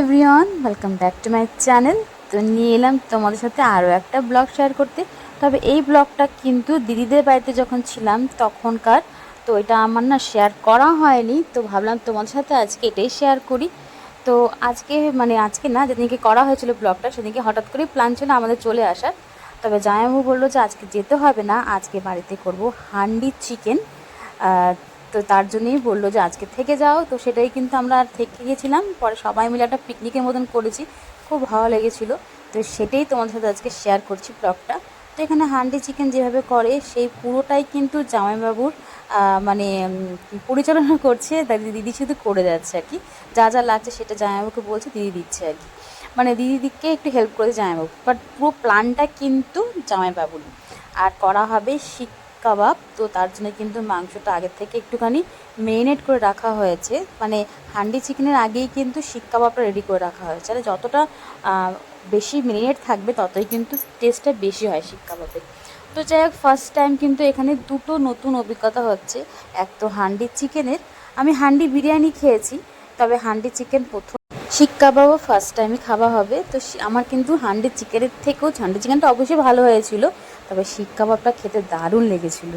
Everyone welcome back to my channel তো নিয়ে এলাম তোমাদের সাথে আরও একটা ব্লগ শেয়ার করতে। তবে এই ব্লগটা কিন্তু দিদিদের বাড়িতে যখন ছিলাম তখনকার, তো এটা আমার না শেয়ার করা হয়নি। তো ভাবলাম তোমাদের সাথে আজকে এটাই শেয়ার করি। তো আজকে মানে আজকে না, যেদিনকে করা হয়েছিল ব্লগটা সেদিনকে হঠাৎ করেই প্ল্যান ছিল আমাদের চলে আসার। তবে জামাইবাবু বলল যে আজকে যেতে হবে না, আজকে বাড়িতে করব হান্ডি চিকেন। তো তার জন্যই বলল যে আজকে থেকে যাও। তো সেটাই কিন্তু আমরা আর থেকে গেছিলাম পরে সবাই মিলে একটা পিকনিকের মতন করেছি। খুব ভালো লেগেছিলো। তো সেটাই তোমাদের সাথে আজকে শেয়ার করছি ব্লগটা তো এখানে হান্ডি চিকেন যেভাবে করে, সেই পুরোটাই কিন্তু জামাইবাবুর মানে পরিচালনা করছে। দিদি শুধু করে যাচ্ছে আর কি। যা যা লাগছে সেটা জামাইবাবুকে বলছে, দিদি দিচ্ছে আর কি। মানে দিদিদিকে একটু হেল্প করেছে জামাইবাবু। বাট পুরো প্ল্যানটা কিন্তু জামাইবাবুর আর করা হবে শিক কাবাব, তো তার জন্য কিন্তু মাংসটা আগের থেকে একটুখানি মেরিনেট করে রাখা হয়েছে। মানে হান্ডি চিকেনের আগেই কিন্তু শিক কাবাবটা রেডি করে রাখা হয়েছে। আর যতটা বেশি মেরিনেট থাকবে, ততই কিন্তু টেস্টটা বেশি হয় শিক কাবাবের তো যাই হোক ফার্স্ট টাইম কিন্তু এখানে দুটো নতুন অভিজ্ঞতা হচ্ছে। এক তো হান্ডি চিকেনের। আমি হান্ডি বিরিয়ানি খেয়েছি, তবে হান্ডি চিকেন প্রথম শিক কাবাবও ফার্স্ট টাইমই খাওয়া হবে। তো আমার কিন্তু হান্ডি চিকেনের থেকেও, হান্ডি চিকেনটা অবশ্যই ভালো হয়েছিল। তবে শিক কাবাবটা খেতে দারুণ লেগেছিল।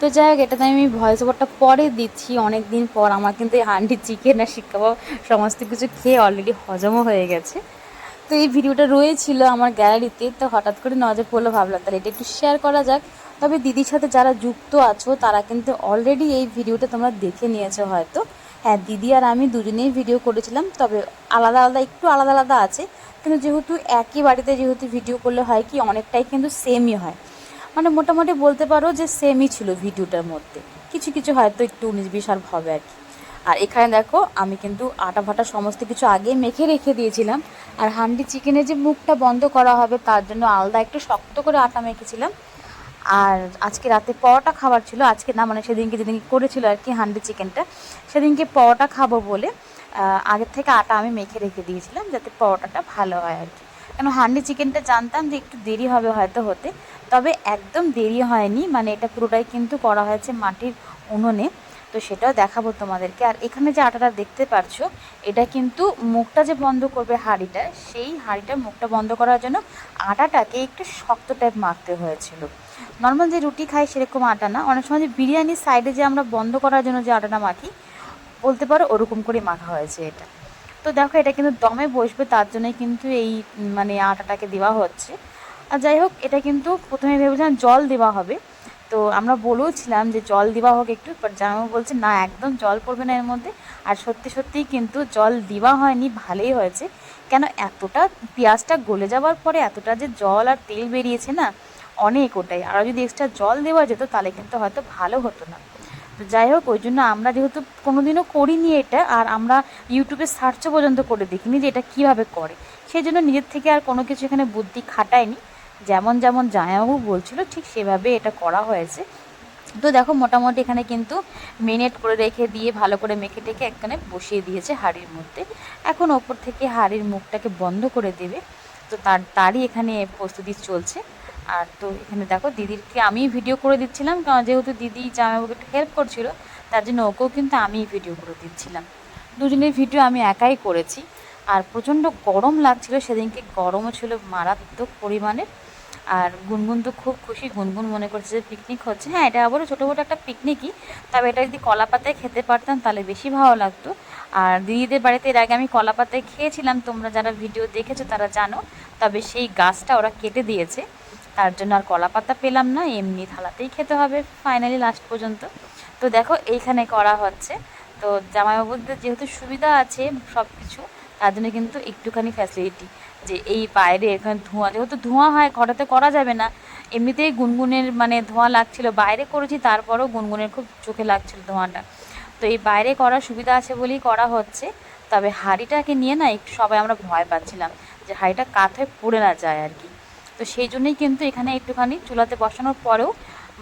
তো যাই হোক, এটাতে আমি ভয়েস ওভারটা পরে দিচ্ছি। অনেক দিন পর আমার কিন্তু এই হান্ডি চিকেন আর শিক কাবাব সমস্ত কিছু খেয়ে অলরেডি হজমও হয়ে গেছে। তো এই ভিডিওটা রয়েছিল আমার গ্যালারিতে তো হঠাৎ করে নজর পড়ল, ভাবলাম তাহলে এটা একটু শেয়ার করা যাক। তবে দিদির সাথে যারা যুক্ত আছো, তারা কিন্তু অলরেডি এই ভিডিওটা তোমরা দেখে নিয়েছো হয়তো। হ্যাঁ দিদি আর আমি দুজনেই ভিডিও করেছিলাম, তবে আলাদা আলাদা, একটু আলাদা আলাদা আছে। কিন্তু যেহেতু একই বাড়িতে যেহেতু ভিডিও করলে হয় কি, অনেকটাই কিন্তু সেমই হয়। মানে মোটামুটি বলতে পারো যে সেমই ছিল ভিডিওটার মধ্যে। কিছু কিছু হয়তো একটু উনিশ, বিশ আর হবে আর কি। আর এখানে দেখো, আমি কিন্তু আটা ভাটা সমস্ত কিছু আগে মেখে রেখে দিয়েছিলাম। আর হান্ডি চিকেনের যে মুখটা বন্ধ করা হবে, তার জন্য আলাদা একটু শক্ত করে আটা মেখেছিলাম। আর আজকে রাতে পরোটা খাবার ছিল। আজকে না মানে সেদিনকে যেদিনকে করেছিল আর কি হান্ডি চিকেনটা, সেদিনকে পরোটা খাব বলে আগের থেকে আটা আমি মেখে রেখে দিয়েছিলাম যাতে পরোটাটা ভালো হয় আর কি। কেন হান্ডি চিকেনটা জানতাম যে একটু দেরি হবে হয়তো হতে। তবে একদম দেরি হয়নি মানে এটা পুরোটাই কিন্তু করা হয়েছে মাটির উনুনে। তো সেটাও দেখাবো তোমাদেরকে। আর এখানে যে আটাটা দেখতে পারছ, এটা কিন্তু মুখটা যে বন্ধ করবে হাঁড়িটা, সেই হাঁড়িটা মুখটা বন্ধ করার জন্য আটাটাকে একটু শক্ত টাইপ মাখতে হয়েছিল। নর্মাল যে রুটি খাই সেরকম আটা না। অনেক সময় যে বিরিয়ানির সাইডে যে আমরা বন্ধ করার জন্য যে আটাটা মাখি, বলতে পারো ওরকম করে মাখা হয়েছে এটা। তো দেখো, এটা কিন্তু দমে বসবে, তার জন্যই কিন্তু এই মানে আটাটাকে দেওয়া হচ্ছে। আর যাই হোক, এটা কিন্তু প্রথমে ভেবেছিলাম জল দেওয়া হবে। তো আমরা বলেওছিলাম যে জল দেওয়া হোক একটু বাট জামাইবাবু বলছে, না, একদম জল পড়বে না এর মধ্যে। আর সত্যি সত্যিই কিন্তু জল দেওয়া হয়নি, ভালোই হয়েছে। কেন এতটা পেঁয়াজটা গলে যাওয়ার পরে এতটা যে জল আর তেল বেরিয়েছে না, অনেক ওটাই। আরও যদি এক্সট্রা জল দেওয়া যেত, তাহলে কিন্তু হয়তো ভালো হতো না। তো যাই হোক, ওই জন্য আমরা যেহেতু কোনোদিনও করিনি এটা, আর আমরা ইউটিউবে সার্চও পর্যন্ত করে দেখিনি যে এটা কীভাবে করে। সেই জন্য নিজের থেকে আর কোনো কিছু এখানে বুদ্ধি খাটায়নি। যেমন যেমন জামাইবাবু বলছিল, ঠিক সেভাবে এটা করা হয়েছে। তো দেখো, মোটামুটি এখানে কিন্তু মেনেট করে রেখে দিয়ে ভালো করে মেখে টেকে একখানে বসিয়ে দিয়েছে হাঁড়ির মধ্যে। এখন ওপর থেকে হাঁড়ির মুখটাকে বন্ধ করে দেবে। তো তার, তারই এখানে প্রস্তুতি চলছে। আর তো এখানে দেখো, দিদিরকে আমি ভিডিও করে দিচ্ছিলাম। কারণ যেহেতু দিদি জামাইবাবুকে একটু হেল্প করছিল, তার জন্য ওকেও কিন্তু আমিই ভিডিও করে দিচ্ছিলাম। দুজনের ভিডিও আমি একাই করেছি। আর প্রচণ্ড গরম লাগছিল। সেদিনকে গরমও ছিল মারাত্মক পরিমাণের। আর গুনগুন তো খুব খুশি, গুনগুন মনে করছে যে পিকনিক হচ্ছে। হ্যাঁ এটা আবারও ছোটো মোটো একটা পিকনিকই তবে এটা যদি কলা পাতায় খেতে পারতাম তাহলে বেশি ভালো লাগতো। আর দিদিদের বাড়িতে এর আগে আমি কলা পাতায় খেয়েছিলাম, তোমরা যারা ভিডিও দেখেছ তারা জানো। তবে সেই গাছটা ওরা কেটে দিয়েছে, তার জন্য আর কলা পাতা পেলাম না, এমনি থালাতেই খেতে হবে ফাইনালি লাস্ট পর্যন্ত। তো দেখো, এইখানে করা হচ্ছে। তো জামাইবাবুদের যেহেতু সুবিধা আছে সব কিছু তার জন্য কিন্তু একটুখানি ফ্যাসিলিটি যে এই বাইরে এখানে ধোঁয়া, যেহেতু ধোঁয়া হয় ঘরেতে করা যাবে না। এমনিতেই গুনগুনের মানে ধোঁয়া লাগছিল। বাইরে করেছি, তারপরেও গুনগুনের খুব চোখে লাগছিল ধোঁয়াটা। তো এই বাইরে করার সুবিধা আছে বলেই করা হচ্ছে। তবে হাঁড়িটাকে নিয়ে না একটু সবাই আমরা ভয় পাচ্ছিলাম যে হাঁড়িটা কাত হয়ে পড়ে না যায় আর কি। তো সেই জন্যই কিন্তু এখানে একটুখানি চুলাতে বসানোর পরেও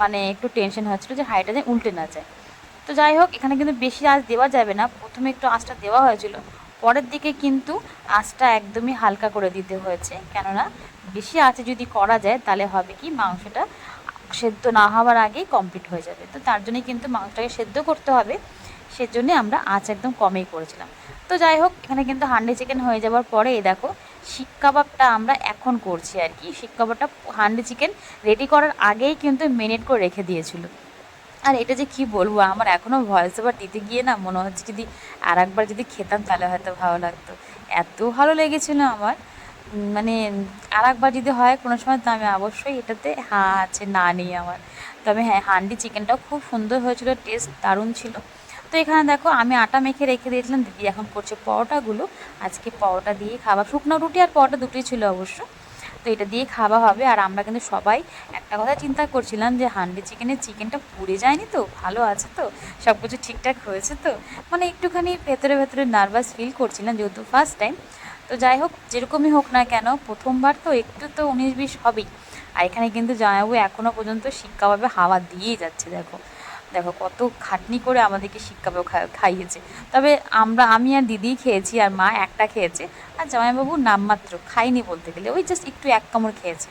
মানে একটু টেনশন হচ্ছিল যে হাঁড়িটা যেন উল্টে না যায়। তো যাই হোক, এখানে কিন্তু বেশি আঁচ দেওয়া যাবে না। প্রথমে একটু আঁচটা দেওয়া হয়েছিল। পরের দিকে কিন্তু আঁচটা একদমই হালকা করে দিতে হয়েছে। কেননা বেশি আঁচে যদি করা যায়, তাহলে হবে কি মাংসটা সেদ্ধ না হওয়ার আগেই কমপ্লিট হয়ে যাবে। তো তার জন্যই কিন্তু মাংসটাকে সেদ্ধ করতে হবে। সেজন্য আমরা আঁচ একদম কমেই করেছিলাম। তো যাই হোক, এখানে কিন্তু হান্ডি চিকেন হয়ে যাওয়ার পরে এই দেখো, শিক কাবাবটা আমরা এখন করছি আর কি। শিক কাবাবটা হান্ডি চিকেন রেডি করার আগেই কিন্তু মিনিট করে রেখে দিয়েছিল। আর এটা যে কি বলব, আমার এখনও ভয়েস ওভার দিতে গিয়ে না মনে হচ্ছে যদি আর একবার যদি খেতাম তাহলে হয়তো ভালো লাগতো। এত ভালো লেগেছিল আমার। মানে আর একবার যদি হয় কোনো সময় তো আমি অবশ্যই এটাতে হ্যাঁ আছে, না নেই আমার। তবে হ্যাঁ হান্ডি চিকেনটাও খুব সুন্দর হয়েছিল টেস্ট দারুণ ছিল। তো এখানে দেখো, আমি আটা মেখে রেখে দিয়েছিলাম, দিদি এখন করছে পরোটাগুলো। আজকে পরোটা দিয়ে খাবার। শুকনো রুটি আর পরোটা দুটোই ছিল অবশ্য। তো এটা দিয়ে খাওয়া হবে। আর আমরা কিন্তু সবাই একটা কথা চিন্তা করছিলাম যে হান্ডি চিকেনের চিকেনটা পুড়ে যায়নি তো, ভালো আছে তো সব কিছু ঠিকঠাক হয়েছে তো। মানে একটুখানি ভেতরে ভেতরে নার্ভাস ফিল করছিলাম যেহেতু ফার্স্ট টাইম তো যাই হোক, যেরকমই হোক না কেন, প্রথমবার তো একটু তো উনিশ বিশ হবেই। আর এখানে কিন্তু জামাইবাবু এখনও পর্যন্ত শিক্ষাভাবে হাওয়া দিয়েই যাচ্ছে, দেখো। দেখো, কত খাটনি করে আমাদেরকে শিক্ষাভাবে খাইয়েছে। তবে আমরা, আমি আর দিদি খেয়েছি আর মা একটা খেয়েছে, আর জামাইবাবু নামমাত্র খাইনি বলতে গেলে, ওই জাস্ট একটু এক কামড় খেয়েছে।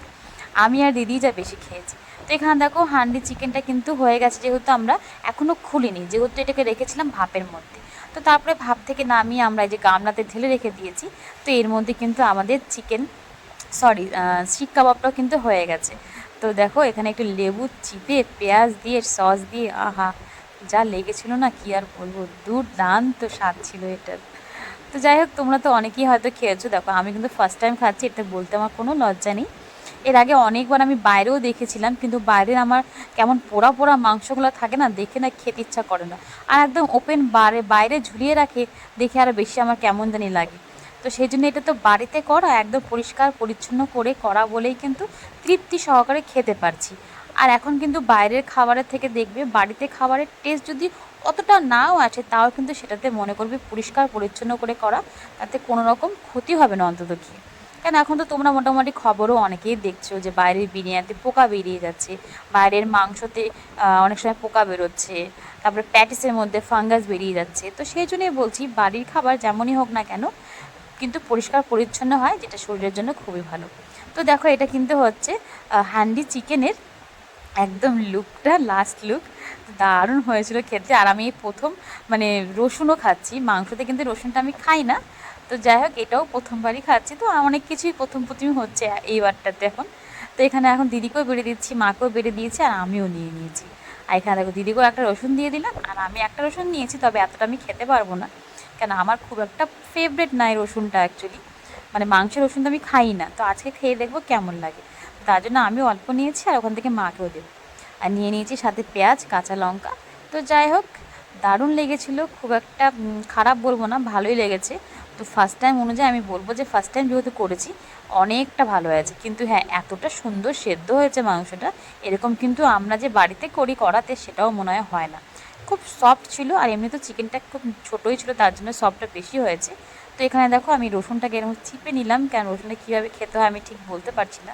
আমি আর দিদি যা বেশি খেয়েছি। তো এখানে দেখো, হান্ডি চিকেনটা কিন্তু হয়ে গেছে, যেহেতু আমরা এখনও খুলিনি, যেহেতু এটাকে রেখেছিলাম ভাপের মধ্যে। তো তারপরে ভাপ থেকে নামিয়ে আমরা এই যে গামলাতে ঢেলে রেখে দিয়েছি, তো এর মধ্যে কিন্তু আমাদের চিকেন সরি শিক কাবাবটাও কিন্তু হয়ে গেছে। তো দেখো, এখানে একটু লেবু চিপে পেঁয়াজ দিয়ে, সস দিয়ে, আহা, যা লেগেছিল না, কি আর বলব, দুর্দান্ত স্বাদ ছিল এটার। তো যাই হোক, তোমরা তো অনেকেই হয়তো খেয়েছো। দেখো, আমি কিন্তু ফার্স্ট টাইম খাচ্ছি, এটা বলতে আমার কোনো লজ্জা নেই। এর আগে অনেকবার আমি বাইরেও দেখেছিলাম, কিন্তু বাইরের আমার কেমন পোড়া পোড়া মাংসগুলো থাকে না, দেখে না, খেতে ইচ্ছা করে না। আর একদম ওপেন বারে, বাইরে ঝুলিয়ে রাখে, দেখে আরও বেশি আমার কেমন জানি লাগে। তো সেই জন্য এটা তো বাড়িতে করা, একদম পরিষ্কার, পরিচ্ছন্ন করে করা বলেই কিন্তু তৃপ্তি সহকারে খেতে পারছি। আর এখন কিন্তু বাইরের খাবারের থেকে দেখবে বাড়িতে খাবারের টেস্ট যদি অতটা নাও আসে, তাও কিন্তু সেটাতে মনে করবে পরিষ্কার, পরিচ্ছন্ন করে করা, তাতে কোনো রকম ক্ষতি হবে না অন্তত কি কেন এখন তো তোমরা মোটামুটি খবরও অনেকেই দেখছ যে বাইরের বিরিয়ানিতে পোকা বেরিয়ে যাচ্ছে, বাইরের মাংসতে অনেক সময় পোকা বেরোচ্ছে, তারপরে প্যাটিসের মধ্যে ফাঙ্গাস বেরিয়ে যাচ্ছে। তো সেই জন্যই বলছি বাড়ির খাবার যেমনই হোক না কেন কিন্তু পরিষ্কার পরিচ্ছন্ন হয়, যেটা শরীরের জন্য খুবই ভালো। তো দেখো এটা কিন্তু হচ্ছে হ্যান্ডি চিকেনের একদম লুকটা লাস্ট লুক দারুণ হয়েছিল খেতে। আর আমি প্রথম মানে রসুনও খাচ্ছি, মাংসতে কিন্তু রসুনটা আমি খাই না। তো যাই হোক, এটাও প্রথমবারই খাচ্ছি। তো অনেক কিছুই প্রথম প্রথমই হচ্ছে এইবারটাতে এখন। তো এখানে এখন দিদিকেও বেড়ে দিচ্ছি, মাকেও বেড়ে দিয়েছি, আর আমিও নিয়ে নিয়েছি। আর এখানে দেখো, দিদিকেও একটা রসুন দিয়ে দিলাম, আর আমি একটা রসুন নিয়েছি, তবে এতটা আমি খেতে পারব না। কেন? আমার খুব একটা ফেভারেট নাই রসুনটা অ্যাকচুয়ালি মানে মাংসের রসুন তো আমি খাই না। তো আজকে খেয়ে দেখব কেমন লাগে। তার জন্য আমি অল্প নিয়েছি আর ওখান থেকে মাকেও দেবো। আর নিয়ে নিয়েছি সাথে পেঁয়াজ, কাঁচা লঙ্কা। তো যাই হোক, দারুণ লেগেছিল। খুব একটা খারাপ বলব না, ভালোই লেগেছে। তো ফার্স্ট টাইম অনুযায়ী আমি বলব যে ফার্স্ট টাইম যেহেতু করেছি, অনেকটা ভালো হয়েছে। কিন্তু হ্যাঁ এতটা সুন্দর সেদ্ধ হয়েছে মাংসটা, এরকম কিন্তু আমরা যে বাড়িতে করি করাতে সেটাও মনে হয় হয় না। খুব সফট ছিল আর এমনি তো চিকেনটা খুব ছোটোই ছিল, তার জন্য সফটটা বেশি হয়েছে। তো এখানে দেখো আমি রসুনটাকে এরকম চিপে নিলাম, কেন রসুনটা কীভাবে খেতে হয় আমি ঠিক বলতে পারছি না।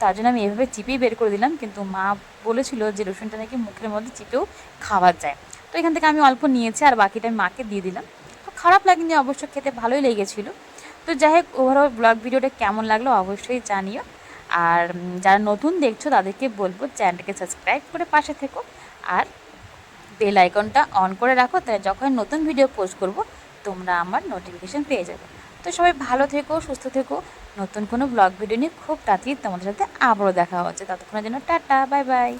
তার জন্য আমি এভাবে চিপেই বের করে দিলাম, কিন্তু মা বলেছিল যে রসুনটা নাকি মুখের মধ্যে চিপেও খাওয়া যায়। তো এখান থেকে আমি অল্প নিয়েছি আর বাকিটা আমি মাকে দিয়ে দিলাম। তো খারাপ লাগেনি, অবশ্য খেতে ভালোই লেগেছিল। তো যাই হোক ওভারঅল ব্লগ ভিডিওটা কেমন লাগল অবশ্যই জানিও। আর যারা নতুন দেখছ তাদেরকে বলব চ্যানেলটাকে সাবস্ক্রাইব করে পাশে থেকো। আর বেল আইকনটা অন করে রাখো, তাহলে যখন নতুন ভিডিও পোস্ট করব, তোমরা আমার নোটিফিকেশান পেয়ে যাবে। তো সবাই ভালো থেকো, সুস্থ থেকো। নতুন কোনো ব্লগ ভিডিও নিয়ে খুব তাড়াতাড়ি তোমাদের সাথে আবারও দেখা হচ্ছে। ততক্ষণের জন্য টাটা বাই বাই